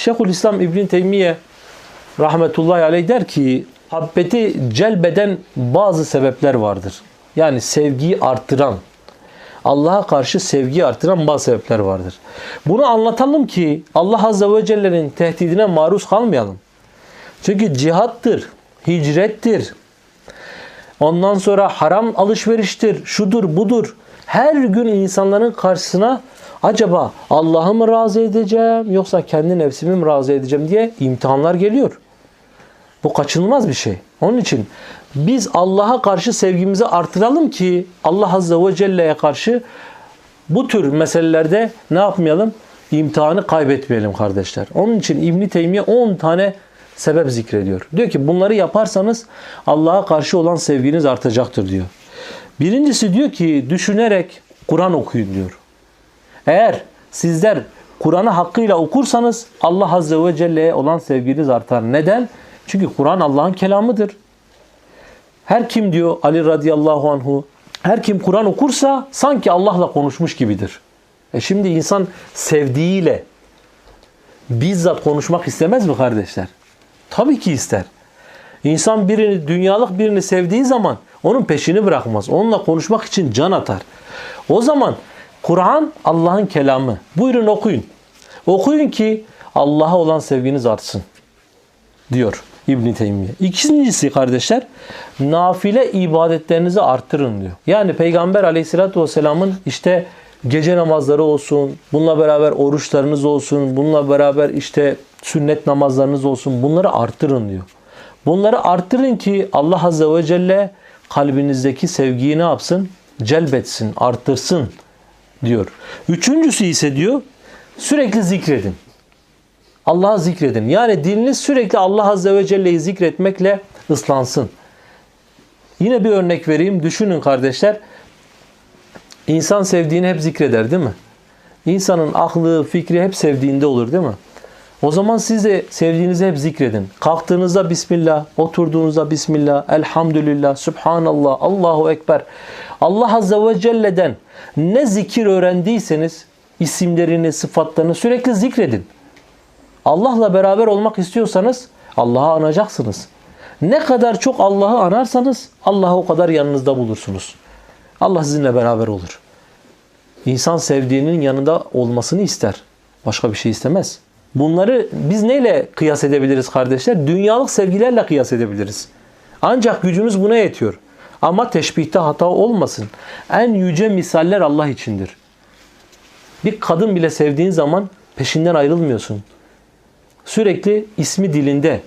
Şeyhülislam İbn Teymiye rahmetullahi aleyh der ki muhabbeti celbeden bazı sebepler vardır. Yani sevgiyi arttıran, Allah'a karşı sevgiyi artıran bazı sebepler vardır. Bunu anlatalım ki Allah Azze ve Celle'nin tehdidine maruz kalmayalım. Çünkü cihattır, hicrettir, ondan sonra haram alışveriştir, şudur budur. Her gün insanların karşısına acaba Allah'ı mı razı edeceğim yoksa kendi nefsimi mi razı edeceğim diye imtihanlar geliyor. Bu kaçınılmaz bir şey. Onun için biz Allah'a karşı sevgimizi artıralım ki Allah Azze ve Celle'ye karşı bu tür meselelerde ne yapmayalım? İmtihanı kaybetmeyelim kardeşler. Onun için İbn Teymiye 10 tane sebep zikrediyor. Diyor ki bunları yaparsanız Allah'a karşı olan sevginiz artacaktır diyor. Birincisi diyor ki düşünerek Kur'an okuyun diyor. Eğer sizler Kur'an'ı hakkıyla okursanız Allah Azze ve Celle'ye olan sevginiz artar. Neden? Çünkü Kur'an Allah'ın kelamıdır. Her kim diyor Ali radıyallahu anhu her kim Kur'an okursa sanki Allah'la konuşmuş gibidir. E şimdi insan sevdiğiyle bizzat konuşmak istemez mi kardeşler? Tabii ki ister. İnsan birini, dünyalık birini sevdiği zaman onun peşini bırakmaz. Onunla konuşmak için can atar. O zaman Kur'an Allah'ın kelamı. Buyurun okuyun. Okuyun ki Allah'a olan sevginiz artsın. Diyor İbn Teymiye. İkincisi kardeşler nafile ibadetlerinizi arttırın diyor. Yani Peygamber Aleyhisselatü vesselamın işte gece namazları olsun, bununla beraber oruçlarınız olsun, bununla beraber işte sünnet namazlarınız olsun bunları arttırın diyor. Bunları arttırın ki Allah Azze ve Celle kalbinizdeki sevgiyi ne yapsın? Celbetsin, arttırsın diyor. Üçüncüsü ise diyor sürekli zikredin. Allah'ı zikredin. Yani diliniz sürekli Allah Azze ve Celle'yi zikretmekle ıslansın. Yine bir örnek vereyim. Düşünün kardeşler. İnsan sevdiğini hep zikreder değil mi? İnsanın aklı, fikri hep sevdiğinde olur değil mi? O zaman siz de sevdiğinizi hep zikredin. Kalktığınızda Bismillah, oturduğunuzda Bismillah, Elhamdülillah, Subhanallah, Allahu Ekber. Allah Azze ve Celle'den ne zikir öğrendiyseniz isimlerini, sıfatlarını sürekli zikredin. Allah'la beraber olmak istiyorsanız Allah'ı anacaksınız. Ne kadar çok Allah'ı anarsanız Allah'ı o kadar yanınızda bulursunuz. Allah sizinle beraber olur. İnsan sevdiğinin yanında olmasını ister. Başka bir şey istemez. Bunları biz neyle kıyas edebiliriz kardeşler? Dünyalık sevgilerle kıyas edebiliriz. Ancak gücümüz buna yetiyor. Ama teşbihte hata olmasın. En yüce misaller Allah içindir. Bir kadın bile sevdiğin zaman peşinden ayrılmıyorsun. Sürekli ismi dilinde.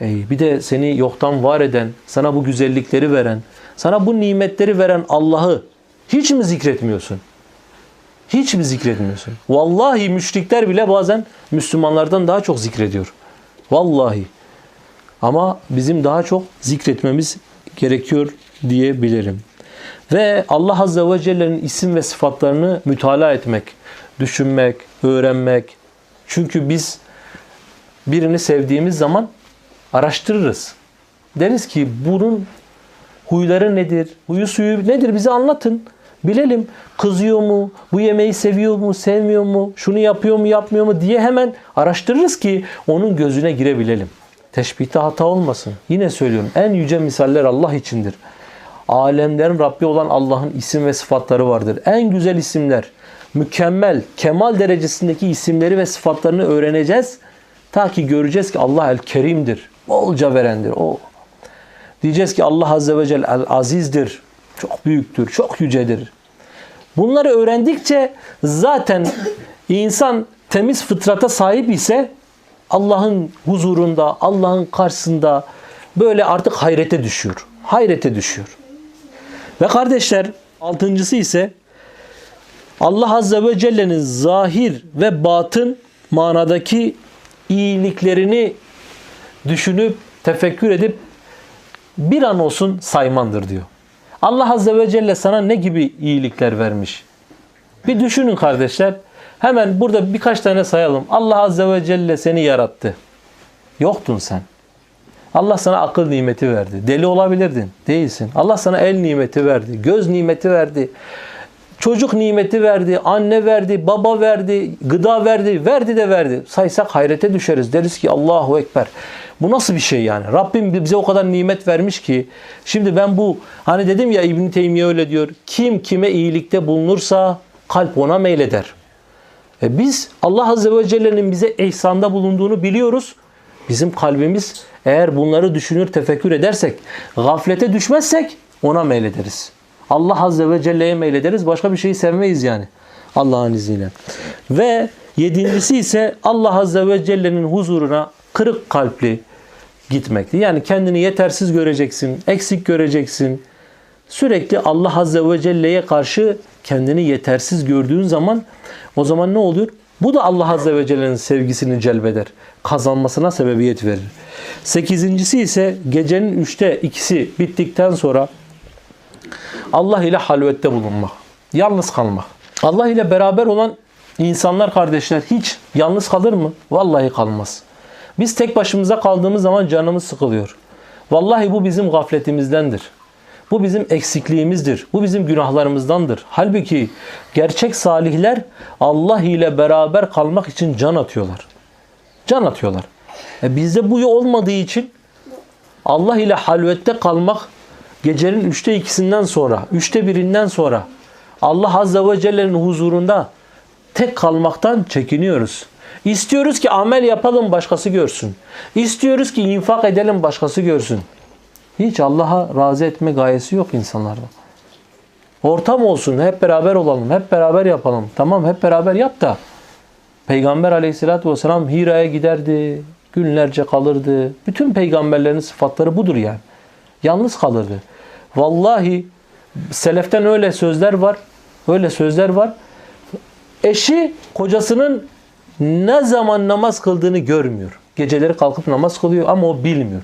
Ey, bir de seni yoktan var eden, sana bu güzellikleri veren, sana bu nimetleri veren Allah'ı hiç mi zikretmiyorsun? Hiç mi zikretmiyorsun? Vallahi müşrikler bile bazen Müslümanlardan daha çok zikrediyor. Vallahi. Ama bizim daha çok zikretmemiz gerekiyor diyebilirim. Ve Allah Azze ve Celle'nin isim ve sıfatlarını mütalaa etmek, düşünmek, öğrenmek. Çünkü biz birini sevdiğimiz zaman araştırırız. Deriz ki bunun huyları nedir? Huyu suyu nedir? Bize anlatın. Bilelim. Kızıyor mu? Bu yemeği seviyor mu? Sevmiyor mu? Şunu yapıyor mu? Yapmıyor mu? diye hemen araştırırız ki onun gözüne girebilelim. Teşbihte hata olmasın. Yine söylüyorum. En yüce misaller Allah içindir. Alemlerin Rabbi olan Allah'ın isim ve sıfatları vardır. En güzel isimler, mükemmel, kemal derecesindeki isimleri ve sıfatlarını öğreneceğiz. Ta ki göreceğiz ki Allah el kerimdir. Bolca verendir. O. Diyeceğiz ki Allah Azze ve Celle el azizdir. Çok büyüktür, çok yücedir. Bunları öğrendikçe zaten insan temiz fıtrata sahip ise Allah'ın huzurunda, Allah'ın karşısında böyle artık hayrete düşüyor. Hayrete düşüyor. Ve kardeşler altıncısı ise Allah Azze ve Celle'nin zahir ve batın manadaki iyiliklerini düşünüp, tefekkür edip bir an olsun saymandır diyor. Allah Azze ve Celle sana ne gibi iyilikler vermiş? Bir düşünün kardeşler. Hemen burada birkaç tane sayalım. Allah Azze ve Celle seni yarattı. Yoktun sen. Allah sana akıl nimeti verdi. Deli olabilirdin. Değilsin. Allah sana el nimeti verdi. Göz nimeti verdi. Çocuk nimeti verdi, anne verdi, baba verdi, gıda verdi, verdi de verdi. Saysak hayrete düşeriz. Deriz ki Allahu Ekber. Bu nasıl bir şey yani? Rabbim bize o kadar nimet vermiş ki. Şimdi ben bu hani dedim ya İbn Teymiye öyle diyor. Kim kime iyilikte bulunursa kalp ona meyleder. E biz Allah Azze ve Celle'nin bize ihsanda bulunduğunu biliyoruz. Bizim kalbimiz eğer bunları düşünür, tefekkür edersek, gaflete düşmezsek ona meylederiz. Allah Azze ve Celle'ye meylederiz. Başka bir şeyi sevmeyiz yani. Allah'ın izniyle. Ve yedincisi ise Allah Azze ve Celle'nin huzuruna kırık kalpli gitmekti. Yani kendini yetersiz göreceksin, eksik göreceksin. Sürekli Allah Azze ve Celle'ye karşı kendini yetersiz gördüğün zaman o zaman ne oluyor? Bu da Allah Azze ve Celle'nin sevgisini celbeder. Kazanmasına sebebiyet verir. Sekizincisi ise gecenin üçte ikisi bittikten sonra Allah ile halvette bulunmak. Yalnız kalmak. Allah ile beraber olan insanlar kardeşler hiç yalnız kalır mı? Vallahi kalmaz. Biz tek başımıza kaldığımız zaman canımız sıkılıyor. Vallahi bu bizim gafletimizdendir. Bu bizim eksikliğimizdir. Bu bizim günahlarımızdandır. Halbuki gerçek salihler Allah ile beraber kalmak için can atıyorlar. Can atıyorlar. E bizde bu olmadığı için Allah ile halvette kalmak gecenin üçte ikisinden sonra, üçte birinden sonra Allah Azze ve Celle'nin huzurunda tek kalmaktan çekiniyoruz. İstiyoruz ki amel yapalım başkası görsün. İstiyoruz ki infak edelim başkası görsün. Hiç Allah'a razı etme gayesi yok insanlarda. Ortam olsun, hep beraber olalım, hep beraber yapalım. Tamam hep beraber yap da. Peygamber aleyhissalatü vesselam Hira'ya giderdi, günlerce kalırdı. Bütün peygamberlerin sıfatları budur yani. Yalnız kalırdı. Vallahi seleften öyle sözler var. Öyle sözler var. Eşi kocasının ne zaman namaz kıldığını görmüyor. Geceleri kalkıp namaz kılıyor ama o bilmiyor.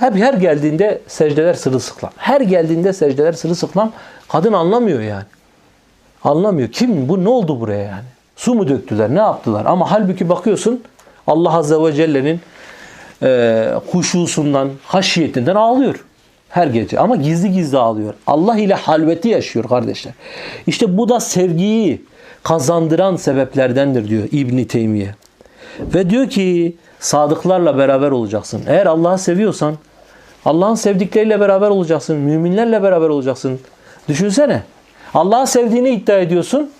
Hep her geldiğinde secdeler sırılsıklam. Her geldiğinde secdeler sırılsıklam. Kadın anlamıyor yani. Anlamıyor. Kim bu ne oldu buraya yani? Su mu döktüler? Ne yaptılar? Ama halbuki bakıyorsun Allah Azze ve Celle'nin e, huşusundan, haşiyetinden ağlıyor. Her gece. Ama gizli gizli ağlıyor. Allah ile halveti yaşıyor kardeşler. İşte bu da sevgiyi kazandıran sebeplerdendir diyor İbni Teymiye. Ve diyor ki sadıklarla beraber olacaksın. Eğer Allah'ı seviyorsan Allah'ın sevdikleriyle beraber olacaksın. Müminlerle beraber olacaksın. Düşünsene. Allah'ı sevdiğini iddia ediyorsun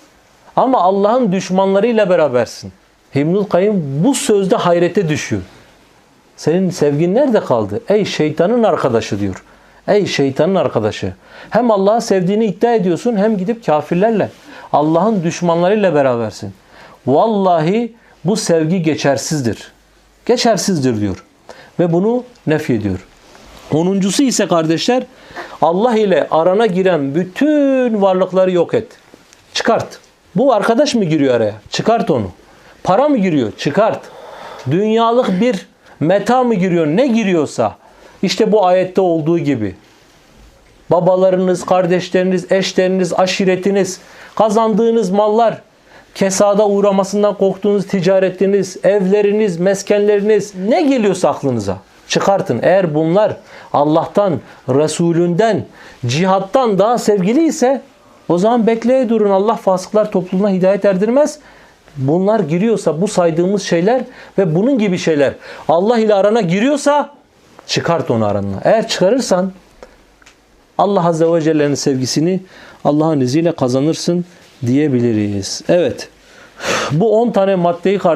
ama Allah'ın düşmanlarıyla berabersin. İbnül Kayyım bu sözde hayrete düşüyor. Senin sevgin nerede kaldı? Ey şeytanın arkadaşı diyor. Ey şeytanın arkadaşı. Hem Allah'ı sevdiğini iddia ediyorsun hem gidip kafirlerle, Allah'ın düşmanlarıyla berabersin. Vallahi bu sevgi geçersizdir. Geçersizdir diyor. Ve bunu nef ediyor. Onuncusu ise kardeşler Allah ile arana giren bütün varlıkları yok et. Çıkart. Bu arkadaş mı giriyor araya? Çıkart onu. Para mı giriyor? Çıkart. Dünyalık bir meta mı giriyor? Ne giriyorsa. İşte bu ayette olduğu gibi. Babalarınız, kardeşleriniz, eşleriniz, aşiretiniz, kazandığınız mallar, kesada uğramasından korktuğunuz ticaretiniz, evleriniz, meskenleriniz ne geliyorsa aklınıza çıkartın. Eğer bunlar Allah'tan, Resulünden, cihattan daha sevgili ise o zaman bekleye durun. Allah fasıklar topluluğuna hidayet erdirmez. Bunlar giriyorsa bu saydığımız şeyler ve bunun gibi şeyler Allah ile arana giriyorsa çıkart onu aranına. Eğer çıkarırsan Allah Azze ve Celle'nin sevgisini Allah'ın izniyle kazanırsın diyebiliriz. Evet. Bu 10 tane maddeyi kardeşler